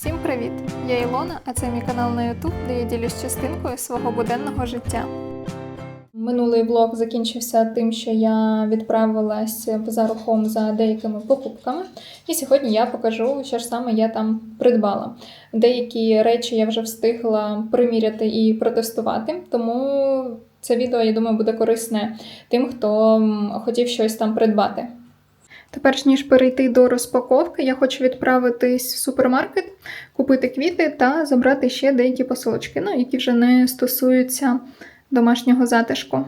Всім привіт! Я Ілона, а це мій канал на YouTube, де я ділюсь частинкою свого буденного життя. Минулий влог закінчився тим, що я відправилась Home за деякими покупками. І сьогодні я покажу, що ж саме я там придбала. Деякі речі я вже встигла приміряти і протестувати, тому це відео, я думаю, буде корисне тим, хто хотів щось там придбати. Тепер ніж перейти до розпаковки, я хочу відправитись в супермаркет, купити квіти та забрати ще деякі посилочки, ну, які вже не стосуються домашнього затишку.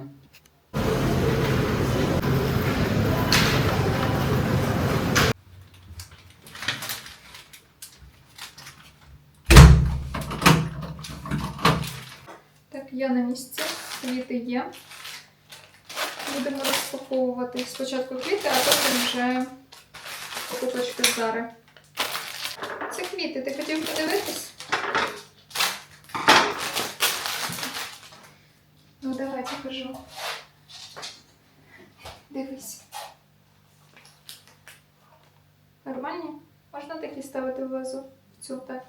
Так, я на місці, квіти є. Будемо розпаковувати спочатку квіти, а потім вже покупочки Зари. Це квіти, ти хотів подивитись? Ну, давай покажу. Дивись. Нормальні? Можна такі ставити в вазу? В цю так.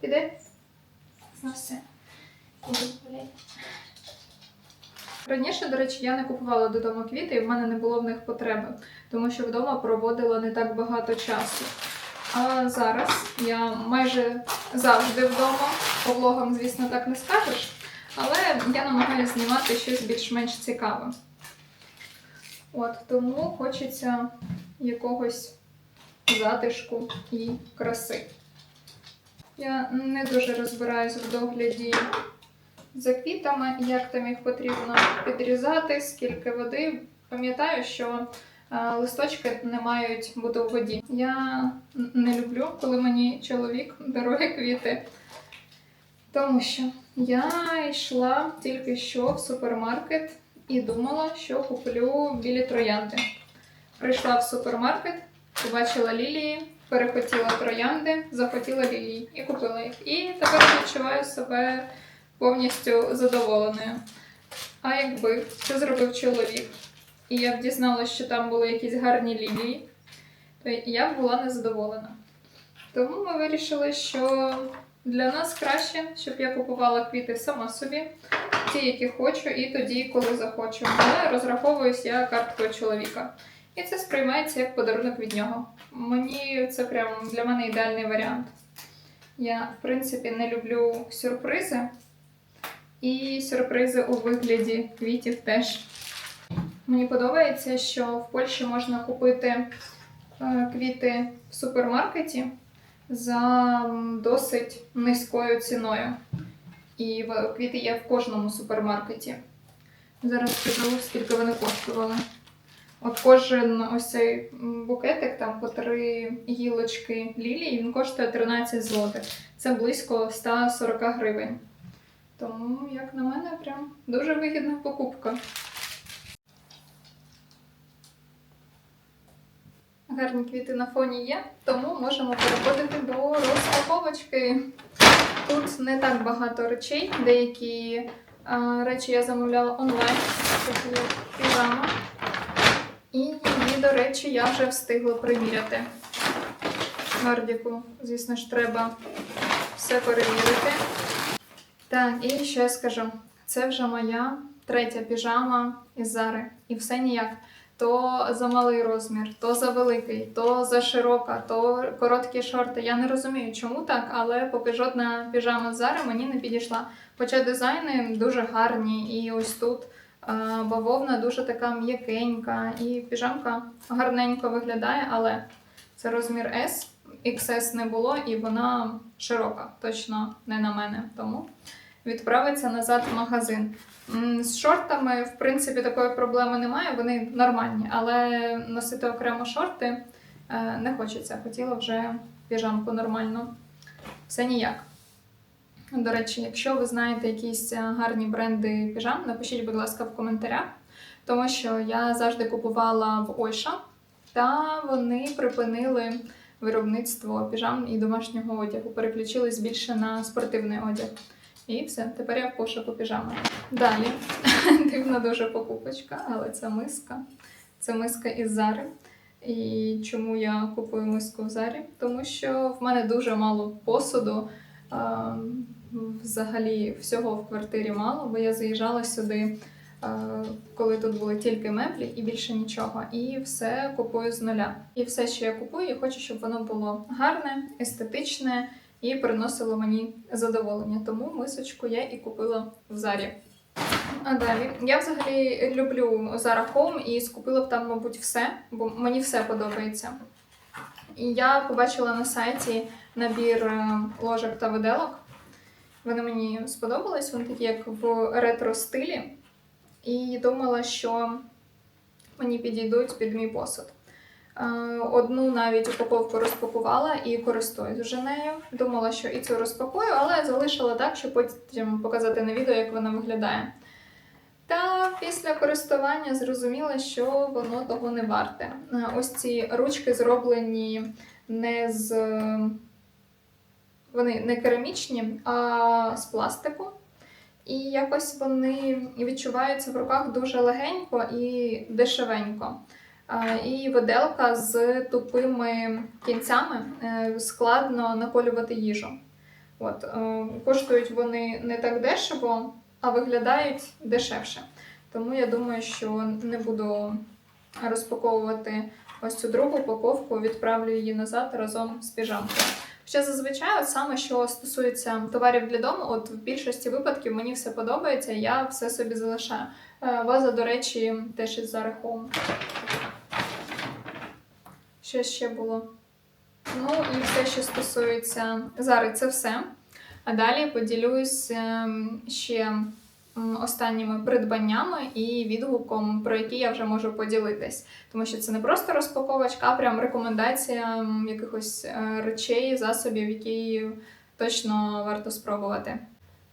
Піде? На все. Іди, гуляй. Раніше, до речі, я не купувала додому квіти, і в мене не було в них потреби, тому що вдома проводила не так багато часу. А зараз я майже завжди вдома. По влогам, звісно, так не скажеш, але я намагаюся знімати щось більш-менш цікаве. От, тому хочеться якогось затишку і краси. Я не дуже розбираюсь в догляді за квітами, як там їх потрібно підрізати, скільки води. Пам'ятаю, що е, листочки не мають бути у воді. Я не люблю, коли мені чоловік дарує квіти. Тому що я йшла тільки що в супермаркет і думала, що куплю білі троянди. Прийшла в супермаркет, побачила лілії, перехотіла троянди, захотіла лілії і купила їх. І тепер відчуваю себе повністю задоволеною. А якби це зробив чоловік, і я б дізналася, що там були якісь гарні лілії, то я б була незадоволена. Тому ми вирішили, що для нас краще, щоб я купувала квіти сама собі, ті, які хочу, і тоді, коли захочу. Але розраховуюсь я карткою чоловіка. І це сприймається як подарунок від нього. Мені це прям для мене ідеальний варіант. Я, в принципі, не люблю сюрпризи. І сюрпризи у вигляді квітів теж. Мені подобається, що в Польщі можна купити е, квіти в супермаркеті за досить низькою ціною. І квіти є в кожному супермаркеті. Зараз скажу, скільки вони коштували. От кожен ось цей букетик, там по три гілочки лілії, він коштує 13 злотих. Це близько 140 гривень. Тому, як на мене, прям дуже вигідна покупка. Гарні квіти на фоні є, тому можемо переходити до розпаковочки. Тут не так багато речей. Деякі а, речі я замовляла онлайн. Піжама. І її, до речі, я вже встигла приміряти. Гардіку, звісно ж, треба все перевірити. Так, і я скажу? Це вже моя третя піжама із Зари. І все ніяк. То за малий розмір, то за великий, то за широка, то короткі шорти. Я не розумію, чому так, але поки жодна піжама з Зари мені не підійшла. Хоча дизайни дуже гарні, і ось тут е, бавовна дуже така м'якенька, і піжамка гарненько виглядає, але це розмір S, XS не було, і вона широка, точно не на мене. Тому відправиться назад в магазин. З шортами, в принципі, такої проблеми немає, вони нормальні, але носити окремо шорти е, не хочеться. Хотіла вже піжамку нормальну. Все ніяк. До речі, якщо ви знаєте якісь е, гарні бренди піжам, напишіть, будь ласка, в коментарях, тому що я завжди купувала в Ойша, та вони припинили виробництво піжам і домашнього одягу, переключились більше на спортивний одяг. І все, тепер я в пошуку піжами. Далі дивна дуже покупочка, але це миска. Це миска із Зари. І чому я купую миску в зарі? Тому що в мене дуже мало посуду. Взагалі всього в квартирі мало, бо я заїжджала сюди, коли тут були тільки меблі і більше нічого. І все купую з нуля. І все, що я купую, я хочу, щоб воно було гарне, естетичне і приносило мені задоволення. Тому мисочку я і купила в зарі. А далі я взагалі люблю Zara Home і скупила б там, мабуть, все, бо мені все подобається. І я побачила на сайті набір е, ложок та виделок. Вони мені сподобались, вони такі, як в ретро стилі. І думала, що мені підійдуть під мій посуд. Е, Одну навіть упаковку розпакувала і користуюсь вже нею. Думала, що і цю розпакую, але залишила так, щоб потім показати на відео, як вона виглядає. Та після користування зрозуміла, що воно того не варте. Е, Ось ці ручки зроблені не з. Вони не керамічні, а з пластику. І якось вони відчуваються в руках дуже легенько і дешевенько. І виделка з тупими кінцями е, складно наколювати їжу. От, е, коштують вони не так дешево, а виглядають дешевше. Тому я думаю, що не буду розпаковувати ось цю другу упаковку, відправлю її назад разом з піжамкою. Ще зазвичай, от саме що стосується товарів для дому, от в більшості випадків мені все подобається, я все собі залишаю. Е, Ваза, до речі, теж із Zara Home. Що ще було? Ну і все, що стосується Зари, це все. А далі поділюсь ем, ще останніми придбаннями і відгуком, про які я вже можу поділитись. Тому що це не просто розпаковочка, а прям рекомендація якихось е, речей, засобів, які точно варто спробувати.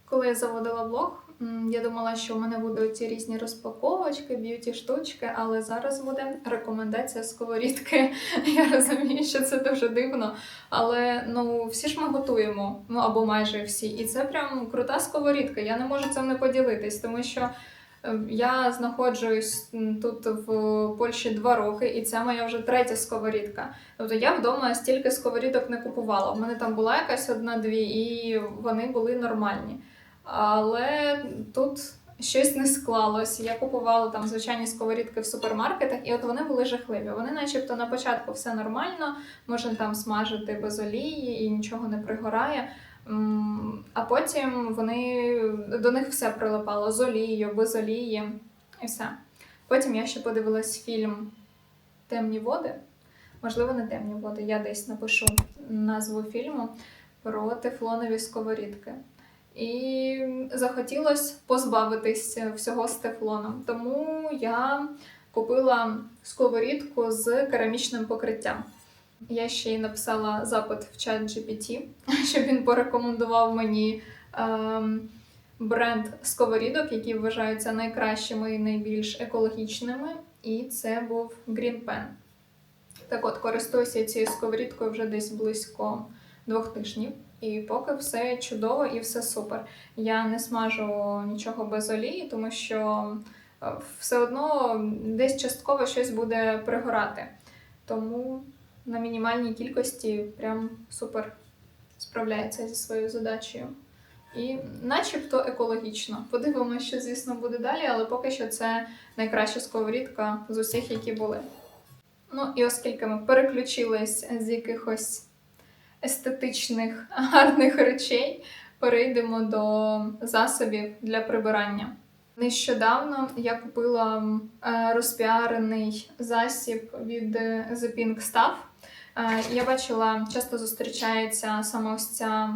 Коли я заводила блог, я думала, що в мене будуть ці різні розпаковочки, б'юті штучки, але зараз буде рекомендація сковорідки. Я розумію, що це дуже дивно, але ну всі ж ми готуємо, ну або майже всі. І це прям крута сковорідка. Я не можу цим не поділитись, тому що е, я знаходжусь тут в Польщі два роки, і це моя вже третя сковорідка. Тобто я вдома стільки сковорідок не купувала. У мене там була якась одна-дві, і вони були нормальні. Але тут щось не склалось. Я купувала там звичайні сковорідки в супермаркетах, і от вони були жахливі. Вони, начебто, на початку все нормально, можна там смажити без олії і нічого не пригорає. А потім вони до них все прилипало з олією, без олії, і все. Потім я ще подивилась фільм Темні води. Можливо, не темні води. Я десь напишу назву фільму про тефлонові сковорідки. І захотілося позбавитись всього з тефлоном. Тому я купила сковорідку з керамічним покриттям. Я ще й написала запит в чат GPT, щоб він порекомендував мені ем, бренд сковорідок, які вважаються найкращими і найбільш екологічними. І це був Green Pen. Так от, користуюся цією сковорідкою вже десь близько двох тижнів. І поки все чудово і все супер. Я не смажу нічого без олії, тому що е, все одно десь частково щось буде пригорати. Тому на мінімальній кількості прям супер справляється зі своєю задачею. І начебто екологічно. Подивимося, що, звісно, буде далі, але поки що це найкраща сковорідка з усіх, які були. Ну і оскільки ми переключились з якихось естетичних гарних речей, перейдемо до засобів для прибирання. Нещодавно я купила е, розпіарений засіб від е, The Pink Stuff. Е, Я бачила, часто зустрічається саме ось ця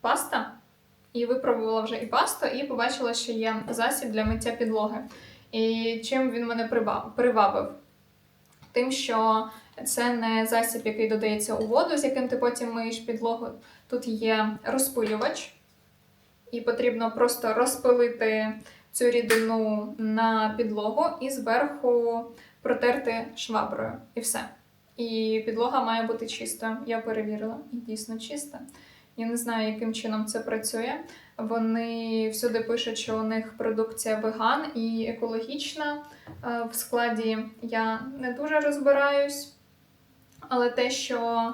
паста. І випробувала вже і пасту, і побачила, що є засіб для миття підлоги. І чим він мене прибав- привабив? Тим, що це не засіб, який додається у воду, з яким ти потім миєш підлогу. Тут є розпилювач, і потрібно просто розпилити цю рідину на підлогу і зверху протерти шваброю. І все. І підлога має бути чиста. Я перевірила, і дійсно чиста. Я не знаю, яким чином це працює. Вони всюди пишуть, що у них продукція веган і екологічна. Е, В складі я не дуже розбираюсь, але те, що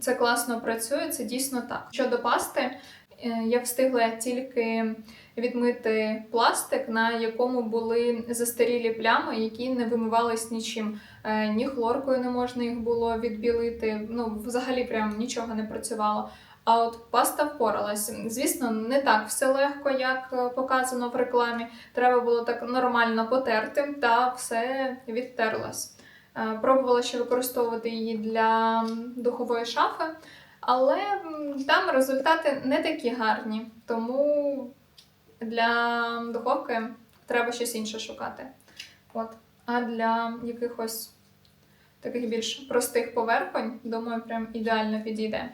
це класно працює, це дійсно так. Щодо пасти, е, я встигла тільки відмити пластик, на якому були застарілі плями, які не вимивались нічим. Е, Ні хлоркою не можна їх було відбілити. Ну, взагалі, прям нічого не працювало. А от паста впоралась. Звісно, не так все легко, як е, показано в рекламі. Треба було так нормально потерти, та все відтерлось. Е, Пробувала ще використовувати її для духової шафи, але там результати не такі гарні. Тому для духовки треба щось інше шукати. От. А для якихось таких більш простих поверхонь, думаю, прям ідеально підійде.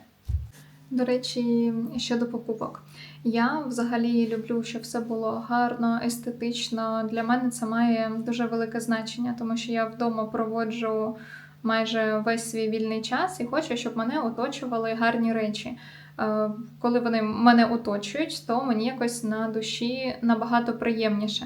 До речі, щодо покупок. Я взагалі люблю, щоб все було гарно, естетично. Для мене це має дуже велике значення, тому що я вдома проводжу майже весь свій вільний час і хочу, щоб мене оточували гарні речі. Е, Коли вони мене оточують, то мені якось на душі набагато приємніше.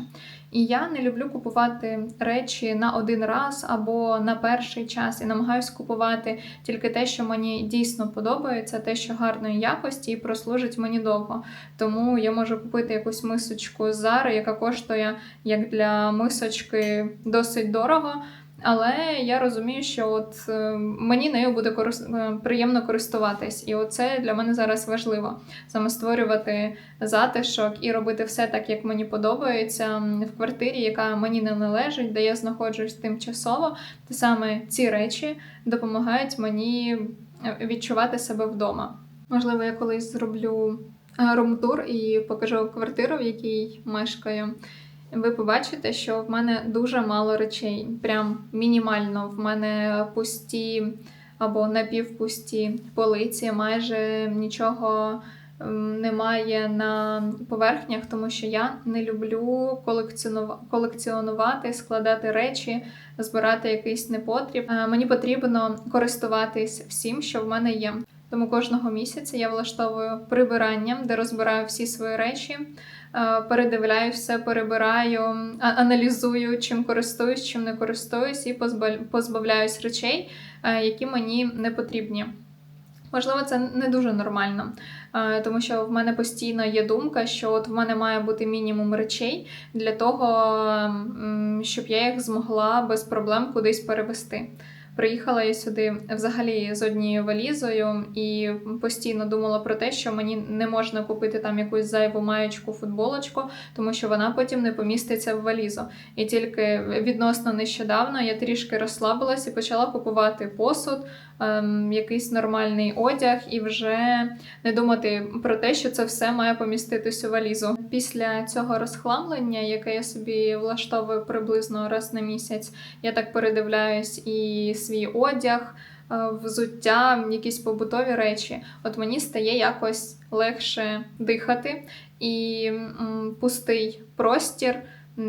І я не люблю купувати речі на один раз або на перший час і намагаюся купувати тільки те, що мені дійсно подобається, те, що гарної якості і прослужить мені довго. Тому я можу купити якусь мисочку з яка коштує як для мисочки досить дорого. Але я розумію, що от е, мені нею буде корис- е, приємно користуватись, і оце для мене зараз важливо саме створювати затишок і робити все так, як мені подобається в квартирі, яка мені не належить, де я знаходжусь тимчасово. Та саме ці речі допомагають мені е, відчувати себе вдома. Можливо, я колись зроблю румтур і покажу квартиру, в якій мешкаю. Ви побачите, що в мене дуже мало речей, прям мінімально. В мене пусті або напівпусті полиці, майже нічого ем, немає на поверхнях, тому що я не люблю колекціонувати, складати речі, збирати якийсь непотріб. Е, Мені потрібно користуватись всім, що в мене є. Тому кожного місяця я влаштовую прибирання, де розбираю всі свої речі, е, передивляю все, перебираю, аналізую, чим користуюсь, чим не користуюсь, і позбав- позбавляюсь речей, е, які мені не потрібні. Можливо, це не дуже нормально, е, тому що в мене постійно є думка, що от в мене має бути мінімум речей для того, щоб я їх змогла без проблем кудись перевести. Приїхала я сюди взагалі з однією валізою і постійно думала про те, що мені не можна купити там якусь зайву маєчку, футболочку, тому що вона потім не поміститься в валізу. І тільки відносно нещодавно я трішки розслабилась і почала купувати посуд, ем, якийсь нормальний одяг, і вже не думати про те, що це все має поміститись у валізу. Після цього розхламлення, яке я собі влаштовую приблизно раз на місяць, я так передивляюсь і свій одяг, е, взуття, якісь побутові речі. От мені стає якось легше дихати, і пустий простір.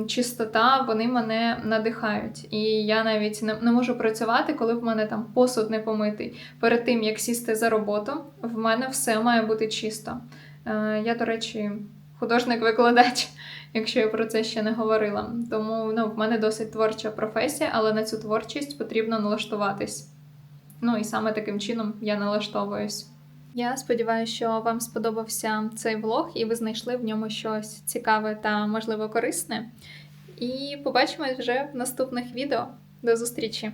Чистота, вони мене надихають. І я навіть не, можу працювати, коли в мене там посуд не помитий. Перед тим як сісти за роботу, в мене все має бути чисто. Е, я, до речі, художник-викладач, якщо я про це ще не говорила. Тому ну, в мене досить творча професія, але на цю творчість потрібно налаштуватись. Ну і саме таким чином я налаштовуюсь. Я сподіваюся, що вам сподобався цей влог, і ви знайшли в ньому щось цікаве та, можливо, корисне. І побачимось вже в наступних відео. До зустрічі!